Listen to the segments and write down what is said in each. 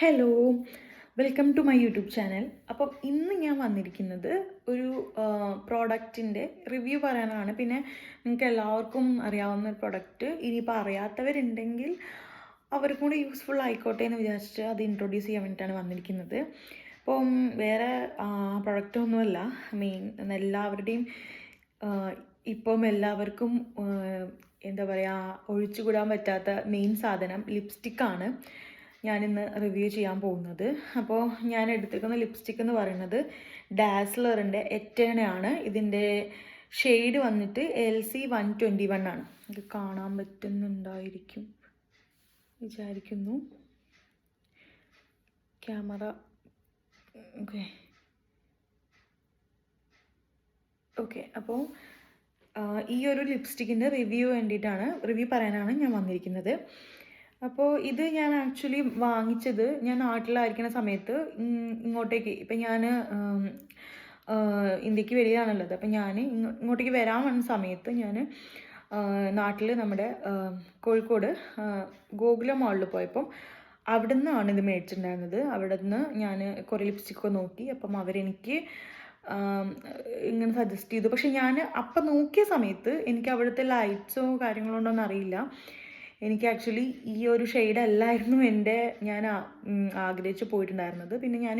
Hello welcome to my YouTube channel അപ്പം ഇന്ന് ഞാൻ വന്നിരിക്കുന്നത് ഒരു പ്രോഡക്റ്റിന്റെ റിവ്യൂ പറയാനാണ്. പിന്നെ നിങ്ങൾക്ക് എല്ലാവർക്കും അറിയാവുന്ന ഒരു പ്രൊഡക്റ്റ് ഇനിയിപ്പോൾ അറിയാത്തവരുണ്ടെങ്കിൽ അവർക്കും കൂടി യൂസ്ഫുൾ ആയിക്കോട്ടെ എന്ന് വിചാരിച്ചിട്ട് അത് ഇൻട്രൊഡ്യൂസ് ചെയ്യാൻ വേണ്ടിയിട്ടാണ് വന്നിരിക്കുന്നത്. അപ്പം വേറെ പ്രൊഡക്റ്റ് ഒന്നുമല്ല. മെയിൻ എല്ലാവരുടെയും ഇപ്പം എല്ലാവർക്കും എന്താ പറയുക ഒഴിച്ചുകൂടാൻ പറ്റാത്ത മെയിൻ സാധനം ലിപ്സ്റ്റിക്കാണ് ഞാനിന്ന് റിവ്യൂ ചെയ്യാൻ പോകുന്നത്. അപ്പോൾ ഞാൻ എടുത്തിരിക്കുന്ന ലിപ്സ്റ്റിക് എന്ന് പറയുന്നത് ഡാസ്ലറിന്റെ എറ്റേണയാണ്. ഇതിന്റെ ഷെയ്ഡ് വന്നിട്ട് L C one twenty one ആണ്. ഇത് കാണാൻ പറ്റുന്നുണ്ടായിരിക്കും. വിചാരിക്കുന്നു. ക്യാമറ ഓക്കെ ഓക്കെ അപ്പോൾ ഈ ഒരു ലിപ്സ്റ്റിക്കിന്റെ റിവ്യൂ വേണ്ടിയിട്ടാണ് റിവ്യൂ പറയാനാണ് ഞാൻ വന്നിരിക്കുന്നത്. അപ്പോൾ ഇത് ഞാൻ ആക്ച്വലി വാങ്ങിച്ചത് ഞാൻ നാട്ടിലായിരിക്കുന്ന സമയത്ത് ഇങ്ങോട്ടേക്ക്. ഇപ്പം ഞാൻ ഇന്ത്യയ്ക്ക് വരികയാണുള്ളത് അപ്പം ഞാൻ ഇങ്ങോട്ടേക്ക് വരാൻ വന്ന സമയത്ത് ഞാൻ നാട്ടിൽ നമ്മുടെ കോഴിക്കോട് ഗോകുല മാളിൽ പോയപ്പം അവിടെ നിന്നാണ് ഇത് മേടിച്ചിട്ടുണ്ടായിരുന്നത്. അവിടെ നിന്ന് ഞാൻ കുറേ ലിപ്സ്റ്റിക്കൊക്കെ നോക്കി. അപ്പം അവരെനിക്ക് ഇങ്ങനെ സജസ്റ്റ് ചെയ്തു. പക്ഷെ ഞാൻ അപ്പം നോക്കിയ സമയത്ത് എനിക്ക് അവിടുത്തെ ലൈറ്റ്സോ കാര്യങ്ങളോ ഉണ്ടോ എന്നറിയില്ല എനിക്ക് ആക്ച്വലി ഈ ഒരു ഷെയ്ഡ് അല്ലായിരുന്നു എന്റെ ഞാൻ ആഗ്രഹിച്ച് പോയിട്ടുണ്ടായിരുന്നത്. പിന്നെ ഞാൻ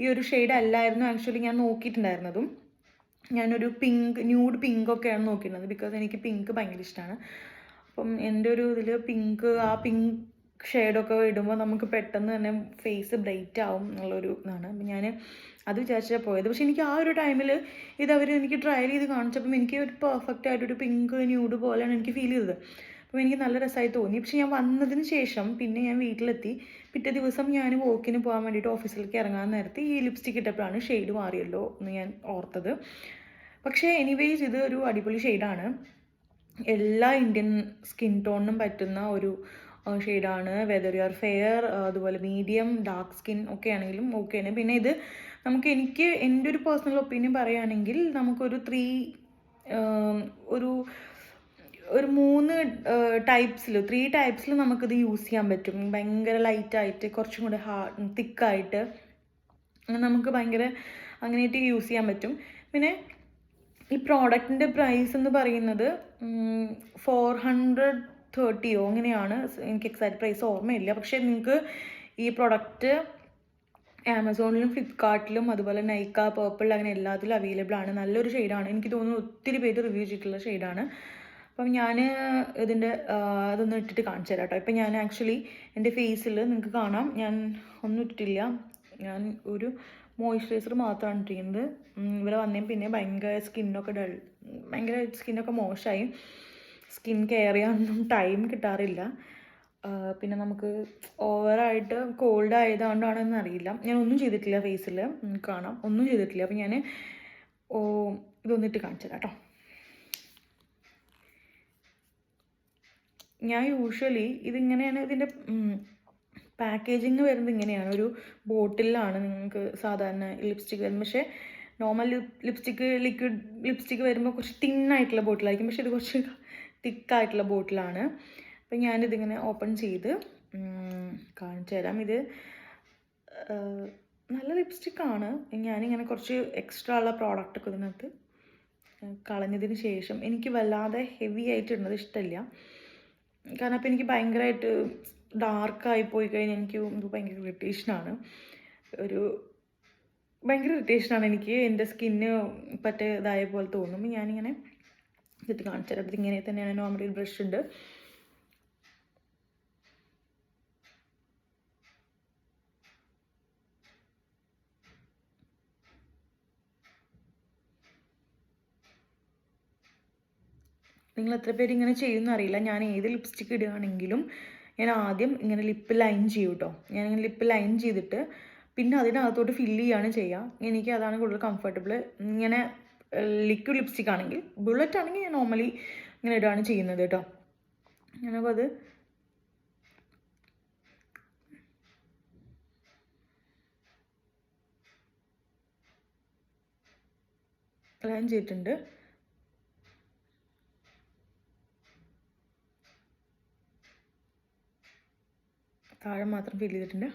ഈ ഒരു ഷെയ്ഡ് അല്ലായിരുന്നു ആക്ച്വലി ഞാൻ നോക്കിയിട്ടുണ്ടായിരുന്നതും. ഞാനൊരു പിങ്ക് ന്യൂഡ് പിങ്ക് ഒക്കെയാണ് നോക്കിയിരുന്നത് ബിക്കോസ് എനിക്ക് പിങ്ക് ഭയങ്കര ഇഷ്ടമാണ് അപ്പം എന്റെ ഒരു ഇതിൽ പിങ്ക് ആ പിങ്ക് ഷെയ്ഡൊക്കെ ഇടുമ്പോൾ നമുക്ക് പെട്ടെന്ന് തന്നെ ഫേസ് ബ്രൈറ്റ് ആവും എന്നുള്ളൊരു ഇതാണ്. അപ്പം ഞാൻ അത് വിചാരിച്ചാൽ പോയത്. പക്ഷെ എനിക്ക് ആ ഒരു ടൈമിൽ ഇത് അവർ എനിക്ക് ട്രയൽ ചെയ്ത് കാണിച്ചപ്പം എനിക്ക് ഒരു പെർഫെക്റ്റ് ആയിട്ടൊരു പിങ്ക് ന്യൂഡ് പോലെയാണ് എനിക്ക് ഫീൽ ചെയ്തത്. അപ്പോൾ എനിക്ക് നല്ല രസമായി തോന്നി. പക്ഷെ ഞാൻ വന്നതിന് ശേഷം പിന്നെ ഞാൻ വീട്ടിലെത്തി. പിറ്റേ ദിവസം ഞാൻ വോക്കിന് പോകാൻ വേണ്ടിയിട്ട് ഓഫീസിലേക്ക് ഇറങ്ങാൻ നേരത്തെ ഈ ലിപ്സ്റ്റിക് ഇട്ടപ്പോഴാണ് ഷെയ്ഡ് മാറിയല്ലോ എന്ന് ഞാൻ ഓർത്തത്. പക്ഷേ എനിവേസ് ഇത് ഒരു അടിപൊളി ഷെയ്ഡാണ് എല്ലാ ഇന്ത്യൻ സ്കിൻ ടോണിനും പറ്റുന്ന ഒരു ഷെയ്ഡാണ് വെദർ യു ആർ ഫെയർ അതുപോലെ മീഡിയം ഡാർക്ക് സ്കിൻ ഒക്കെ ആണെങ്കിലും ഓക്കെയാണ് പിന്നെ ഇത് നമുക്ക് എനിക്ക് എന്റെ ഒരു പേഴ്സണൽ ഒപ്പീനിയൻ പറയുകയാണെങ്കിൽ നമുക്കൊരു ത്രീ ഒരു ഒരു മൂന്ന് ടൈപ്സിൽ ത്രീ ടൈപ്സിൽ നമുക്കിത് യൂസ് ചെയ്യാൻ പറ്റും. ഭയങ്കര ലൈറ്റായിട്ട് കുറച്ചും കൂടി ഹാർഡ് തിക്കായിട്ട് നമുക്ക് ഭയങ്കര അങ്ങനെയായിട്ട് യൂസ് ചെയ്യാൻ പറ്റും. പിന്നെ ഈ പ്രോഡക്റ്റിന്റെ പ്രൈസ് എന്ന് പറയുന്നത് ഫോർ ഹൺഡ്രഡ് തേർട്ടിയോ അങ്ങനെയാണ്. എനിക്ക് എക്സാക്ട് പ്രൈസ് ഓർമ്മയില്ല. പക്ഷേ നിങ്ങൾക്ക് ഈ പ്രൊഡക്റ്റ് ആമസോണിലും ഫ്ലിപ്കാർട്ടിലും അതുപോലെ നൈക്ക പേർപ്പിൾ അങ്ങനെ എല്ലാത്തിലും അവൈലബിൾ ആണ്. നല്ലൊരു ഷെയ്ഡാണ് എനിക്ക് തോന്നുന്നു ഒത്തിരി പേര് റിവ്യൂ ചെയ്തിട്ടുള്ള ഷെയ്ഡാണ് അപ്പം ഞാൻ ഇതിന്റെ അതൊന്ന് ഇട്ടിട്ട് കാണിച്ചു തരാം കേട്ടോ ഇപ്പം ഞാൻ ആക്ച്വലി എന്റെ ഫേസിൽ നിങ്ങൾക്ക് കാണാം. ഞാൻ ഒന്നും ഇട്ടിട്ടില്ല. ഞാൻ ഒരു മോയ്സ്ചറൈസർ മാത്രമാണ് ഇട്ടിരിക്കുന്നത്. ഇവിടെ വന്നേ പിന്നെ ഭയങ്കര സ്കിന്നൊക്കെ ഡൾ ഭയങ്കര സ്കിന്നൊക്കെ മോശമായി. സ്കിൻ കെയർ ചെയ്യാനൊന്നും ടൈം കിട്ടാറില്ല. പിന്നെ നമുക്ക് ഓവറായിട്ട് കോൾഡ് ആയതുകൊണ്ടാണോ അറിയില്ല. ഞാൻ ഒന്നും ചെയ്തിട്ടില്ല ഫേസിൽ. കാണാം. ഒന്നും ചെയ്തിട്ടില്ല. അപ്പം ഞാൻ ഓ ഇതൊന്നിട്ട് കാണിച്ചു കേട്ടോ ഞാൻ യൂഷ്വലി ഇതിങ്ങനെയാണ് ഇതിന്റെ പാക്കേജിങ് വരുന്നത് ഇങ്ങനെയാണ്. ഒരു ബോട്ടിലാണ് നിങ്ങൾക്ക് സാധാരണ ലിപ്സ്റ്റിക് വരുന്നത്. പക്ഷേ നോർമൽ ലിപ്സ്റ്റിക്ക് ലിക്വിഡ് ലിപ്സ്റ്റിക്ക് വരുമ്പോൾ കുറച്ച് തിന്നായിട്ടുള്ള ബോട്ടിലായിരിക്കും. പക്ഷേ ഇത് കുറച്ച് തിക്കായിട്ടുള്ള ബോട്ടിലാണ്. അപ്പം ഞാനിതിങ്ങനെ ഓപ്പൺ ചെയ്ത് കാണിച്ചു തരാം. ഇത് നല്ല ലിപ്സ്റ്റിക്കാണ് ഞാനിങ്ങനെ കുറച്ച് എക്സ്ട്രാ ഉള്ള പ്രോഡക്റ്റൊക്കെ ഇതിനകത്ത് കളഞ്ഞതിന് ശേഷം എനിക്ക് വല്ലാതെ ഹെവി ആയിട്ട് ഇടുന്നത് ഇഷ്ടമില്ല. കാരണം അപ്പോൾ എനിക്ക് ഭയങ്കരമായിട്ട് ഡാർക്കായി പോയി കഴിഞ്ഞാൽ എനിക്ക് ഭയങ്കര ഇറിറ്റേഷനാണ് ഒരു ഭയങ്കര ഇറിറ്റേഷനാണ് എനിക്ക്. എന്റെ സ്കിന്ന് പറ്റേതായ പോലെ തോന്നും. ഞാനിങ്ങനെ ഇത് കാണിച്ചു തരാം ഇങ്ങനെ തന്നെയാണ് നോർമലി ബ്രഷ് ഉണ്ട്. നിങ്ങൾ എത്ര പേര് ഇങ്ങനെ ചെയ്യുമെന്ന് അറിയില്ല. ഞാൻ ഏത് ലിപ്സ്റ്റിക് ഇടുകയാണെങ്കിലും ഞാൻ ആദ്യം ഇങ്ങനെ ലിപ്പ് ലൈൻ ചെയ്യും കേട്ടോ ഇങ്ങനെ ലിപ്പ് ലൈൻ ചെയ്തിട്ട് പിന്നെ അതിനകത്തോട്ട് ഫില്ല് ചെയ്യാണ് ചെയ്യുക. എനിക്ക് അതാണ് കൂടുതൽ കംഫർട്ടബിൾ ഇങ്ങനെ ലിക്വിഡ് ലിപ്സ്റ്റിക് ആണെങ്കിൽ ബുള്ളറ്റ് ആണെങ്കിൽ ഞാൻ നോർമലി ഇങ്ങനെ ഇടുകയാണ് ചെയ്യുന്നത് കേട്ടോ ഞാനപ്പോൾ അത് ലൈൻ ചെയ്തിട്ടുണ്ട്. താഴെ മാത്രം ഫില്ല് ചെയ്തിട്ടുണ്ട്.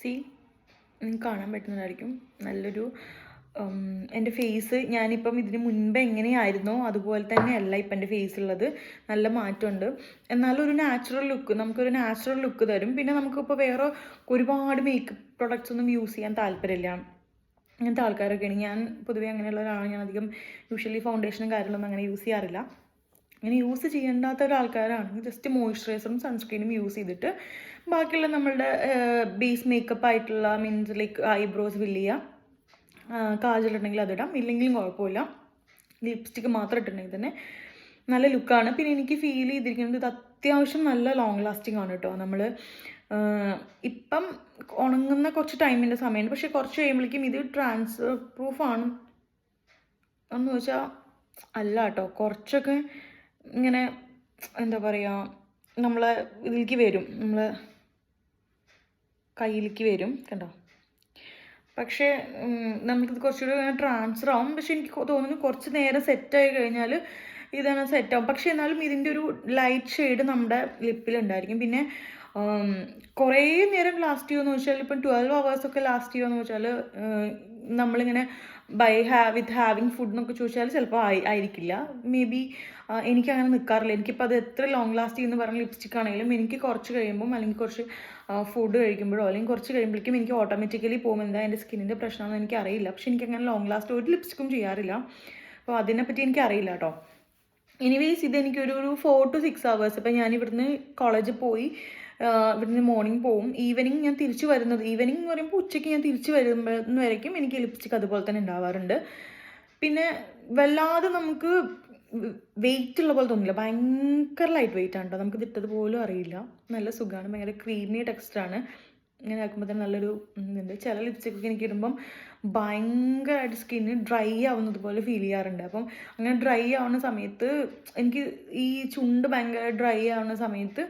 സി കാണാൻ പറ്റുന്നതായിരിക്കും. നല്ലൊരു എന്റെ ഫേസ് ഞാനിപ്പം ഇതിന് മുൻപ് എങ്ങനെയായിരുന്നോ അതുപോലെ തന്നെയല്ല ഇപ്പം എന്റെ ഫേസ് ഉള്ളത്. നല്ല മാറ്റമുണ്ട്. എന്നാലും ഒരു നാച്ചുറൽ ലുക്ക് നമുക്കൊരു നാച്ചുറൽ ലുക്ക് തരും. പിന്നെ നമുക്കിപ്പോൾ വേറെ ഒരുപാട് മേക്കപ്പ് പ്രൊഡക്ട്സ് ഒന്നും യൂസ് ചെയ്യാൻ താല്പര്യമില്ല. അങ്ങനത്തെ ആൾക്കാരൊക്കെയാണ് ഞാൻ പൊതുവേ അങ്ങനെയുള്ള ഒരാളാണ്. ഞാൻ അധികം യൂഷ്വലി ഫൗണ്ടേഷനും കാര്യങ്ങളൊന്നും അങ്ങനെ യൂസ് ചെയ്യാറില്ല. അങ്ങനെ യൂസ് ചെയ്യേണ്ടാത്ത ഒരാൾക്കാരാണെങ്കിൽ ജസ്റ്റ് മോയ്സ്ചറൈസറും സൺസ്ക്രീനും യൂസ് ചെയ്തിട്ട് ബാക്കിയുള്ള നമ്മളുടെ ബേസ് മേക്കപ്പ് ആയിട്ടുള്ള മീൻസ് ലൈക്ക് ഐബ്രോസ് ഫില്ല് ചെയ്യുക. കാജലുണ്ടെങ്കിൽ അതിടാം ഇല്ലെങ്കിലും കുഴപ്പമില്ല. ലിപ്സ്റ്റിക്ക് മാത്രം ഇട്ടിട്ടുണ്ടെങ്കിൽ തന്നെ നല്ല ലുക്കാണ്. പിന്നെ എനിക്ക് ഫീൽ ചെയ്തിരിക്കുന്നത് ഇത് അത്യാവശ്യം നല്ല ലോങ് ലാസ്റ്റിംഗ് ആണ് കേട്ടോ നമ്മൾ ഇപ്പം ഉണങ്ങുന്ന കുറച്ച് ടൈമിന്റെ സമയമാണ് പക്ഷെ കുറച്ച് കഴിയുമ്പോഴേക്കും ഇത് ട്രാൻസ്ഫർ പ്രൂഫാണ് എന്ന് വെച്ചാൽ അല്ല കേട്ടോ കുറച്ചൊക്കെ ഇങ്ങനെ എന്താ പറയുക നമ്മളെ ഇതിലേക്ക് വരും. നമ്മൾ കയ്യിലേക്ക് വരും. കണ്ടോ? പക്ഷേ നമുക്കിത് കുറച്ചുകൂടി ട്രാൻസ്ഫർ ആവും. പക്ഷെ എനിക്ക് തോന്നുന്നു കുറച്ച് നേരം സെറ്റായി കഴിഞ്ഞാൽ ഇതാണ് സെറ്റ് ആവും. പക്ഷെ എന്നാലും ഇതിന്റെ ഒരു ലൈറ്റ് ഷെയ്ഡ് നമ്മുടെ ലിപ്പിലുണ്ടായിരിക്കും പിന്നെ കുറേ നേരം ലാസ്റ്റ് ചെയ്യുമെന്ന് വെച്ചാൽ ഇപ്പം ട്വൽവ് അവേഴ്സൊക്കെ ലാസ്റ്റ് ചെയ്യുമെന്ന് വെച്ചാൽ നമ്മളിങ്ങനെ ബൈ ഹാ വിത്ത് ഹാവിങ് ഫുഡ് എന്നൊക്കെ ചോദിച്ചാൽ ചിലപ്പോൾ ആയി ആയിരിക്കില്ല. മേ ബി എനിക്ക് അങ്ങനെ നിൽക്കാറില്ല എനിക്കിപ്പോൾ അത് എത്ര ലോങ് ലാസ്റ്റ് ചെയ്യുന്ന പറഞ്ഞ ലിപ്സ്റ്റിക് ആണെങ്കിലും എനിക്ക് കുറച്ച് കഴിയുമ്പോൾ അല്ലെങ്കിൽ കുറച്ച് ഫുഡ് കഴിക്കുമ്പോഴോ അല്ലെങ്കിൽ കുറച്ച് കഴിയുമ്പോഴേക്കും എനിക്ക് ഓട്ടോമാറ്റിക്കലി പോകും. എന്താ എന്റെ സ്കിന്നിന്റെ പ്രശ്നമാണെന്ന് എനിക്കറിയില്ല. പക്ഷെ എനിക്ക് അങ്ങനെ ലോങ് ലാസ്റ്റ് ഒരു ലിപ്സ്റ്റിക്കും ചെയ്യാറില്ല. അപ്പോൾ അതിനെപ്പറ്റി എനിക്കറിയില്ല കേട്ടോ എനിവേസ് ഇത് എനിക്കൊരു ഒരു ഫോർ ടു സിക്സ് അവേഴ്സ് അപ്പം ഞാൻ ഇവിടുന്ന് കോളേജിൽ പോയി ഇവിടുന്ന് മോർണിംഗ് പോവും. ഈവനിങ് ഞാൻ തിരിച്ചു വരുന്നത് ഈവനിങ് എന്ന് പറയുമ്പോൾ ഉച്ചയ്ക്ക് ഞാൻ തിരിച്ചു വരുമ്പോഴെന്ന് വരയ്ക്കും എനിക്ക് ലിപ്സ്റ്റിക് അതുപോലെ തന്നെ ഉണ്ടാവാറുണ്ട്. പിന്നെ വല്ലാതെ നമുക്ക് വെയിറ്റ് ഉള്ള പോലെ തോന്നില്ല. ഭയങ്കര ലൈറ്റ് വെയിറ്റ് ആണ് കേട്ടോ നമുക്ക് ഇട്ടത് പോലും അറിയില്ല. നല്ല സുഖമാണ് ഭയങ്കര ക്രീമി ടെക്സ്റ്റാണ് ഇങ്ങനെ ആക്കുമ്പോൾ തന്നെ നല്ലൊരു ഇതുണ്ട് ചില ലിപ്സ്റ്റിക്കൊക്കെ എനിക്ക് ഇടുമ്പം ഭയങ്കരമായിട്ട് സ്കിന്ന് ഡ്രൈ ആവുന്നത് പോലെ ഫീൽ ചെയ്യാറുണ്ട്. അപ്പം അങ്ങനെ ഡ്രൈ ആവുന്ന സമയത്ത് എനിക്ക് ഈ ചുണ്ട് ഭയങ്കര ഡ്രൈ ആവുന്ന സമയത്ത്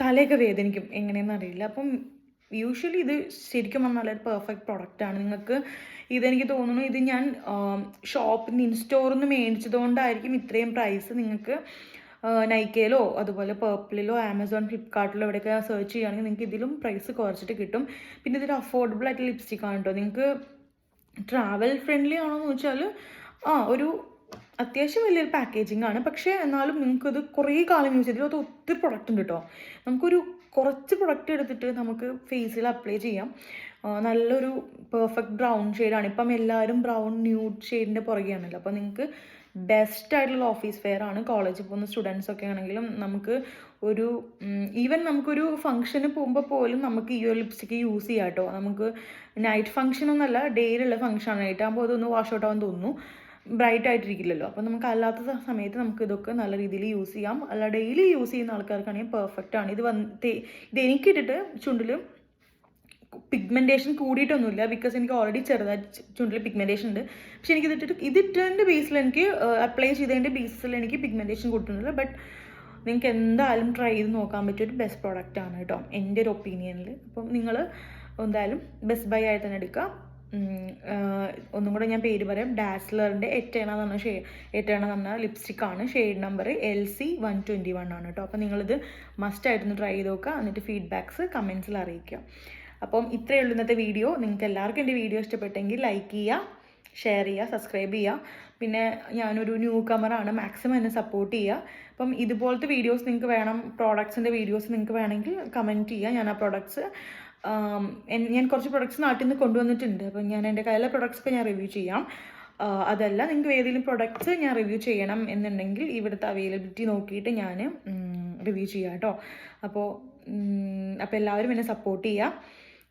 തലയൊക്കെ വേദനിക്കും. എങ്ങനെയെന്ന് അറിയില്ല. അപ്പം യൂഷ്വലി ഇത് ശരിക്കും പറഞ്ഞാൽ ഒരു പെർഫെക്റ്റ് പ്രൊഡക്റ്റാണ് നിങ്ങൾക്ക് ഇതെനിക്ക് തോന്നുന്നു ഇത് ഞാൻ ഷോപ്പിൽ നിന്ന് ഇൻസ്റ്റോറിൽ നിന്ന് മേടിച്ചതുകൊണ്ടായിരിക്കും ഇത്രയും പ്രൈസ് നിങ്ങൾക്ക് നൈക്കയിലോ അതുപോലെ പേർപ്പിളിലോ ആമസോൺ ഫ്ലിപ്കാർട്ടിലോ എവിടെയൊക്കെ സെർച്ച് ചെയ്യുകയാണെങ്കിൽ നിങ്ങൾക്ക് ഇതിലും പ്രൈസ് കുറച്ചിട്ട് കിട്ടും. പിന്നെ ഇതൊരു അഫോർഡബിൾ ആയിട്ട് ലിപ്സ്റ്റിക് ആണ് കേട്ടോ നിങ്ങൾക്ക് ട്രാവൽ ഫ്രണ്ട്ലി ആണോ എന്ന് വെച്ചാൽ ആ ഒരു അത്യാവശ്യം വലിയൊരു പാക്കേജിംഗ് ആണ്. പക്ഷേ എന്നാലും ഇത് കുറേ കാലം യൂസ് ചെയ്തിട്ട് ഒത്തിരി പ്രൊഡക്റ്റ് ഉണ്ട് കേട്ടോ നമുക്കൊരു കുറച്ച് പ്രൊഡക്റ്റ് എടുത്തിട്ട് നമുക്ക് ഫേസിൽ അപ്ലൈ ചെയ്യാം. നല്ലൊരു പെർഫെക്റ്റ് ബ്രൗൺ ഷെയ്ഡാണ് ഇപ്പം എല്ലാവരും ബ്രൗൺ ന്യൂഡ് ഷെയ്ഡിന്റെ പുറകെയാണല്ലോ. അപ്പോൾ നിങ്ങൾക്ക് ബെസ്റ്റ് ആയിട്ടുള്ള ഓഫീസ് വെയർ ആണ്. കോളേജിൽ പോകുന്ന സ്റ്റുഡൻസ് ഒക്കെ ആണെങ്കിലും നമുക്ക് ഒരു ഈവൻ നമുക്കൊരു ഫംഗ്ഷന് പോകുമ്പോൾ പോലും നമുക്ക് ഈ ഒരു ലിപ്സ്റ്റിക്ക് യൂസ് ചെയ്യാം കേട്ടോ നമുക്ക് നൈറ്റ് ഫംഗ്ഷൻ ഒന്നല്ല ഡേയിലുള്ള ഫംഗ്ഷൻ നൈറ്റ് ആകുമ്പോൾ അതൊന്ന് വാഷ് ഔട്ട് ആവാൻ തോന്നുന്നു. ബ്രൈറ്റ് ആയിട്ടിരിക്കില്ലല്ലോ. അപ്പോൾ നമുക്ക് അല്ലാത്ത സമയത്ത് നമുക്ക് ഇതൊക്കെ നല്ല രീതിയിൽ യൂസ് ചെയ്യാം. അല്ല ഡെയിലി യൂസ് ചെയ്യുന്ന ആൾക്കാർക്കാണെങ്കിൽ പെർഫെക്റ്റ് ആണ്. ഇത് വന്ന് ഇത് എനിക്കിട്ടിട്ട് ചുണ്ടിൽ പിഗ്മെന്റേഷൻ കൂടിയിട്ടൊന്നുമില്ല ബിക്കോസ് എനിക്ക് ഓൾറെഡി ചെറുതായിട്ട് ചുണ്ടിൽ പിഗ്മെന്റേഷൻ ഉണ്ട്. പക്ഷെ എനിക്ക് ഇതിട്ടിട്ട് ഇതിട്ടതിന്റെ ബേസിൽ എനിക്ക് അപ്ലൈ ചെയ്തതിന്റെ ബേസിൽ എനിക്ക് പിഗ്മെന്റേഷൻ കൊടുക്കുന്നില്ല ബട്ട് നിങ്ങൾക്ക് എന്തായാലും ട്രൈ ചെയ്ത് നോക്കാൻ പറ്റിയ ഒരു ബെസ്റ്റ് പ്രോഡക്റ്റ് ആണ് കേട്ടോ എന്റെ ഒരു ഒപ്പീനിയനിൽ അപ്പം നിങ്ങൾ എന്തായാലും ബെസ്റ്റ് ബൈ ആയിട്ട് തന്നെ എടുക്കുക. ഒന്നും കൂടെ ഞാൻ പേര് പറയാം. ഡാസ്ലറിന്റെ എറ്റേണ എന്ന് പറഞ്ഞ ഷേ എറ്റേണ എന്ന് പറഞ്ഞ ലിപ്സ്റ്റിക് ആണ്. Shade number L C one twenty one ആണ് കേട്ടോ അപ്പോൾ നിങ്ങളിത് മസ്റ്റ് ആയിട്ടൊന്ന് ട്രൈ ചെയ്ത് നോക്കുക. എന്നിട്ട് ഫീഡ്ബാക്ക്സ് കമൻസിൽ അറിയിക്കുക. അപ്പം ഇത്രയേ ഉള്ളൂ ഇന്നത്തെ വീഡിയോ. നിങ്ങൾക്ക് എല്ലാവർക്കും എന്റെ വീഡിയോ ഇഷ്ടപ്പെട്ടെങ്കിൽ ലൈക്ക് ചെയ്യുക ഷെയർ ചെയ്യുക സബ്സ്ക്രൈബ് ചെയ്യുക. പിന്നെ ഞാനൊരു ന്യൂ കമറാണ് മാക്സിമം എന്നെ സപ്പോർട്ട് ചെയ്യുക. അപ്പം ഇതുപോലത്തെ വീഡിയോസ് നിങ്ങൾക്ക് വേണം പ്രോഡക്ട്സിന്റെ വീഡിയോസ് നിങ്ങൾക്ക് വേണമെങ്കിൽ കമന്റ് ചെയ്യുക. ഞാൻ ആ പ്രോഡക്ട്സ് ഞാൻ കുറച്ച് പ്രൊഡക്ട്സ് നാട്ടിൽ നിന്ന് കൊണ്ടുവന്നിട്ടുണ്ട്. അപ്പം ഞാൻ എന്റെ കയ്യിലെ പ്രൊഡക്ട്സ് ഒക്കെ ഞാൻ റിവ്യൂ ചെയ്യാം. അതല്ല നിങ്ങൾക്ക് ഏതെങ്കിലും പ്രൊഡക്ട്സ് ഞാൻ റിവ്യൂ ചെയ്യണം എന്നുണ്ടെങ്കിൽ ഇവിടുത്തെ അവൈലബിലിറ്റി നോക്കിയിട്ട് ഞാൻ റിവ്യൂ ചെയ്യാം കേട്ടോ. അപ്പോൾ അപ്പോൾ എല്ലാവരും എന്നെ സപ്പോർട്ട് ചെയ്യുക.